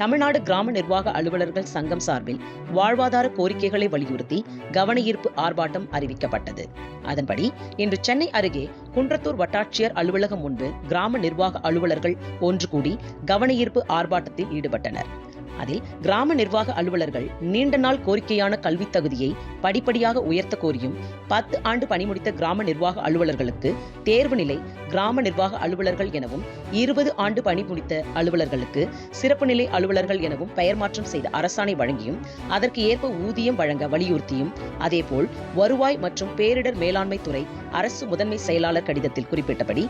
தமிழ்நாடு கிராம நிர்வாக அலுவலர்கள் சங்கம் சார்பில் வாழ்வாதார கோரிக்கைகளை வலியுறுத்தி கவனஈர்ப்பு ஆர்ப்பாட்டம் அறிவிக்கப்பட்டது. அதன்படி இன்று சென்னை அருகே குன்றத்தூர் வட்டாட்சியர் அலுவலகம் முன்பு கிராம நிர்வாக அலுவலர்கள் ஒன்று கூடி கவனஈர்ப்பு ஆர்ப்பாட்டத்தில் ஈடுபட்டனர். அதில் கிராம நிர்வாக அலுவலர்கள் நீண்ட நாள் கோரிக்கையான கல்வி தகுதியை படிப்படியாக உயர்த்த கோரியும் பத்து ஆண்டு பணி முடித்த கிராம நிர்வாக அலுவலர்களுக்கு தேர்வு நிலை கிராம நிர்வாக அலுவலர்கள் எனவும் இருபது ஆண்டு பணி முடித்த அலுவலர்களுக்கு சிறப்பு நிலை அலுவலர்கள் எனவும் பெயர் மாற்றம் செய்த அரசாணை வழங்கியும் அதற்கு ஏற்ப ஊதியம் வழங்க வலியுறுத்தியும் அதேபோல் வருவாய் மற்றும் பேரிடர் மேலாண்மை துறை அரசு முதன்மை செயலாளர் கடிதத்தில் குறிப்பிட்டபடி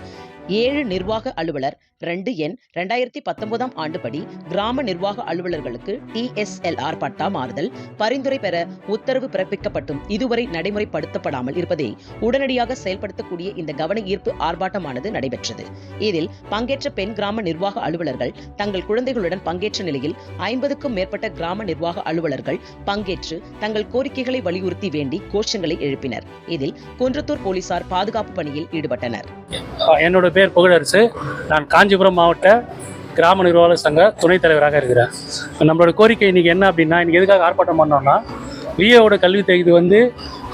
ஏழு நிர்வாக அலுவலர் ரெண்டு எண் ரெண்டாயிரத்தி பத்தொன்பதாம் ஆண்டுபடி கிராம நிர்வாக அலுவலர்களுக்கு டிஎஸ்எல்ஆர் பட்டா மாறுதல் பரிந்துரை பெற உத்தரவு பிறப்பிக்கப்பட்டும் இதுவரை நடைமுறைப்படுத்தப்படாமல் இருப்பதை உடனடியாக செயல்படுத்தக்கூடிய இந்த கவன ஈர்ப்பு ஆர்ப்பாட்டமானது நடைபெற்றது. இதில் பங்கேற்ற பெண் கிராம நிர்வாக அலுவலர்கள் தங்கள் குழந்தைகளுடன் பங்கேற்ற நிலையில் ஐம்பதுக்கும் மேற்பட்ட கிராம நிர்வாக அலுவலர்கள் பங்கேற்று தங்கள் கோரிக்கைகளை வலியுறுத்தி வேண்டி கோஷங்களை எழுப்பினர். இதில் குன்றத்தூர் போலீஸ் போலீசார் பாதுகாப்பு பணியில் ஈடுபட்டனர். என்னோட பேர் புகழரசு. நான் காஞ்சிபுரம் மாவட்ட கிராம நிர்வாக சங்க துணைத் தலைவராக இருக்கிறேன். நம்மளோட கோரிக்கை இன்னைக்கு என்ன அப்படின்னா இன்னைக்கு எதுக்காக ஆர்ப்பாட்டம் பண்ணோம்னா விஏவோட கல்வி தகுதி வந்து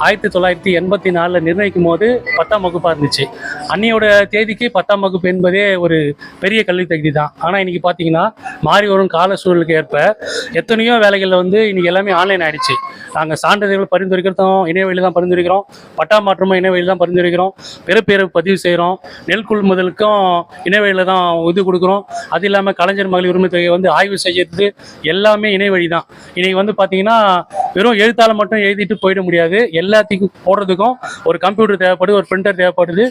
ஆயிரத்தி தொள்ளாயிரத்தி எண்பத்தி நாலில் நிர்ணயிக்கும் போது பத்தாம் வகுப்பாக இருந்துச்சு. அன்னையோட தேதிக்கு பத்தாம் வகுப்பு என்பதே ஒரு பெரிய கல்வி தகுதி தான் ஆனால் இன்றைக்கி பார்த்தீங்கன்னா மாறி வரும் கால சூழலுக்கு ஏற்ப எத்தனையோ வேலைகளில் வந்து இன்றைக்கி எல்லாமே ஆன்லைன் ஆயிடுச்சு. நாங்கள் சான்றிதழ்கள் பரிந்துரைக்கிறதும் இணையவழியில் தான் பரிந்துரைக்கிறோம். பட்டா மாற்றமும் இணையவழியில் தான் பரிந்துரைக்கிறோம். பிறப்பேறு பதிவு செய்கிறோம் நெல் கொள்முதலுக்கும் இணையவழியில் தான் இது கொடுக்குறோம். அது இல்லாமல் கலைஞர் மகளிர் உரிமை தொகையை வந்து ஆய்வு செய்யறது எல்லாமே இணையவழி தான் இன்றைக்கி வந்து பார்த்தீங்கன்னா வெறும் எழுத்தால் மட்டும் எழுதிட்டு போயிட முடியாது. எல்லாத்துக்கும் போடுறதுக்கும் ஒரு கம்ப்யூட்டர் தேவைப்படுது ஒரு பிரிண்டர் தேவைப்படுது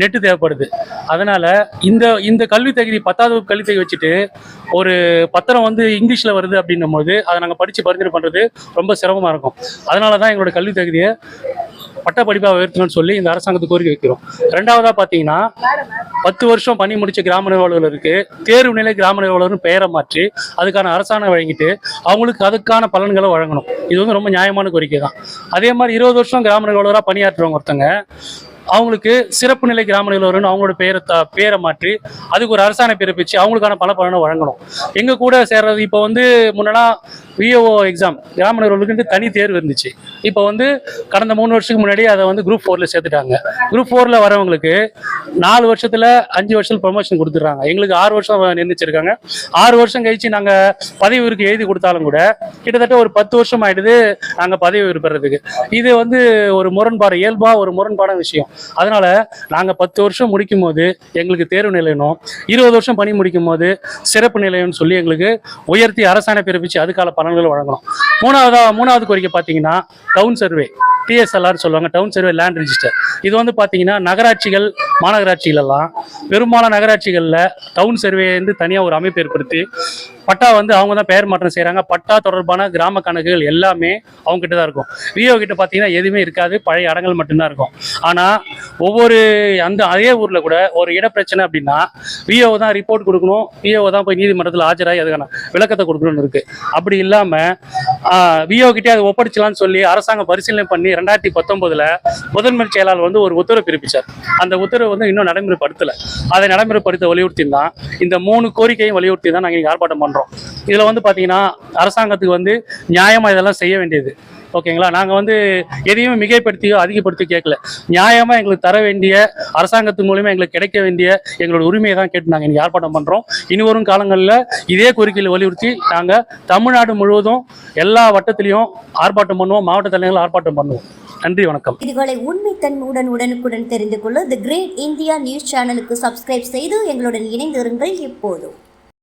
நெட்டு தேவைப்படுது. அதனால் இந்த இந்த கல்வி தகுதி பத்தாவது வகுப்பு கல்வி தகுதி வச்சுட்டு ஒரு பத்திரம் வந்து இங்கிலீஷில் வருது அப்படின்னும் போது அதை நாங்கள் படித்து பரிந்துரை பண்ணுறது ரொம்ப சிரமமாக இருக்கும். அதனால தான் எங்களோட கல்வி தகுதியை பட்ட படிப்பாக உயர்த்தணும்னு சொல்லி இந்த அரசாங்கத்துக்கு கோரிக்கை வைக்கிறோம். ரெண்டாவதாக பார்த்தீங்கன்னா பத்து வருஷம் பணி முடிச்ச கிராம நிர்வாகர்களுக்கு தேர்வு நிலை கிராம நிர்வாகர்னு பெயரை மாற்றி அதுக்கான அரசாணை வழங்கிட்டு அவங்களுக்கு அதுக்கான பலன்களை வழங்கணும். இது வந்து ரொம்ப நியாயமான கோரிக்கை தான். அதே மாதிரி இருபது வருஷம் கிராம நிர்வாகராக பணியாற்றுறவங்க ஒருத்தங்க அவங்களுக்கு சிறப்பு நிலை கிராம நிர்வாகர்னு அவங்களோட பெயரை த பேரை மாற்றி அதுக்கு ஒரு அரசாணை பிறப்பிச்சு அவங்களுக்கான பல பலனை வழங்கணும். எங்கள் கூட சேர்றது இப்போ வந்து முன்னெல்லாம் விஓஓ எக்ஸாம் கிராம நிர்வாகத்துக்கு தனி தேர்வு இருந்துச்சு. இப்போ வந்து கடந்த மூணு வருஷத்துக்கு முன்னாடி அதை வந்து குரூப் ஃபோரில் சேர்த்துட்டாங்க. குரூப் ஃபோரில் வரவங்களுக்கு நாலு வருஷத்தில் அஞ்சு வருஷம் ப்ரொமோஷன் கொடுத்துட்றாங்க. எங்களுக்கு ஆறு வருஷம் நிர்ணயிச்சிருக்காங்க. ஆறு வருஷம் கழிச்சு நாங்கள் பதவி உயர்வுக்கு எழுதி கொடுத்தாலும் கூட கிட்டத்தட்ட ஒரு பத்து வருஷம் ஆயிடுது நாங்கள் பதவி உயர்வு பெறதுக்கு இது வந்து ஒரு முரண்பாடு இயல்பாக ஒரு முரண்பாடான விஷயம். அதனால் நாங்கள் பத்து வருஷம் முடிக்கும் போது எங்களுக்கு தேர்வு நிலையணும். இருபது வருஷம் பணி முடிக்கும் போது சிறப்பு நிலையம்னு சொல்லி எங்களுக்கு உயர்த்தி அரசாணை பிறப்பிச்சு அதுக்கான பலன்களை வழங்கணும். மூணாவதா மூணாவது கோரிக்கை பார்த்தீங்கன்னா டவுன் சர்வே டிஎஸ்எல்ஆர்னு சொல்லுவாங்க டவுன் சர்வே லேண்ட் ரிஜிஸ்டர் இது வந்து பார்த்தீங்கன்னா நகராட்சிகள் மாநகராட்சிகள் எல்லாம் பெரும்பாலான நகராட்சிகளில் டவுன் சர்வே வந்து தனியாக ஒரு அமைப்பு ஏற்படுத்தி பட்டா வந்து அவங்க தான் பெயர் மாற்றம் செய்கிறாங்க பட்டா தொடர்பான கிராம கணக்குகள் எல்லாமே அவங்க கிட்ட தான் இருக்கும். விஓ கிட்ட பார்த்தீங்கன்னா எதுவுமே இருக்காது பழைய இடங்கள் மட்டும்தான் இருக்கும். ஆனால் ஒவ்வொரு அந்த அதே ஊரில் கூட ஒரு இட பிரச்சனை அப்படின்னா விஓ தான் ரிப்போர்ட் கொடுக்கணும் விஓ தான் போய் நீதிமன்றத்தில் ஆஜராகி அதுக்கான விளக்கத்தை கொடுக்கணும்னு இருக்குது அப்படி இல்லாமல் விஓ கிட்டே அதை ஒப்படைச்சலாம்னு சொல்லி அரசாங்கம் பரிசீலனை பண்ணி ரெண்டாயிரத்தி பத்தொன்பதுல முதன்மை செயலாளர் வந்து ஒரு உத்தரவு பிறப்பிச்சார். அந்த உத்தரவு வந்து இன்னும் நடைமுறைப்படுத்தலை. அதை நடைமுறைப்படுத்த வலியுறுத்தி தான் இந்த மூணு கோரிக்கையும் வலியுறுத்தி தான் நாங்கள் இங்கே ஆர்ப்பாட்டம் பண்ணுறோம் இதில் வந்து பார்த்தீங்கன்னா அரசாங்கத்துக்கு வந்து நியாயமாக இதெல்லாம் செய்ய வேண்டியது. ஓகேங்களா? நாங்கள் வந்து எதையுமே மிகைப்படுத்தியோ அதிகப்படுத்தி கேட்கல. நியாயமாக எங்களுக்கு தர வேண்டிய அரசாங்கத்து மூலியமாக எங்களுக்கு கிடைக்க வேண்டிய எங்களோட உரிமையை தான் கேட்டு நாங்கள் இங்கே ஆர்ப்பாட்டம் பண்ணுறோம் இனி வரும் காலங்களில் இதே கோரிக்கையில் வலியுறுத்தி நாங்கள் தமிழ்நாடு முழுவதும் எல்லா வட்டத்திலையும் ஆர்ப்பாட்டம் பண்ணுவோம். மாவட்ட தலைவர்கள் ஆர்ப்பாட்டம் பண்ணுவோம். நன்றி வணக்கம். இதுகளை உண்மைத்தன்மையுடன் உடனுக்குடன் தெரிந்து கொள்ள தி கிரேட் இந்தியா நியூஸ் சேனலுக்கு சப்ஸ்கிரைப் செய்து எங்களுடன் இணைந்திருங்கள் இப்போதும்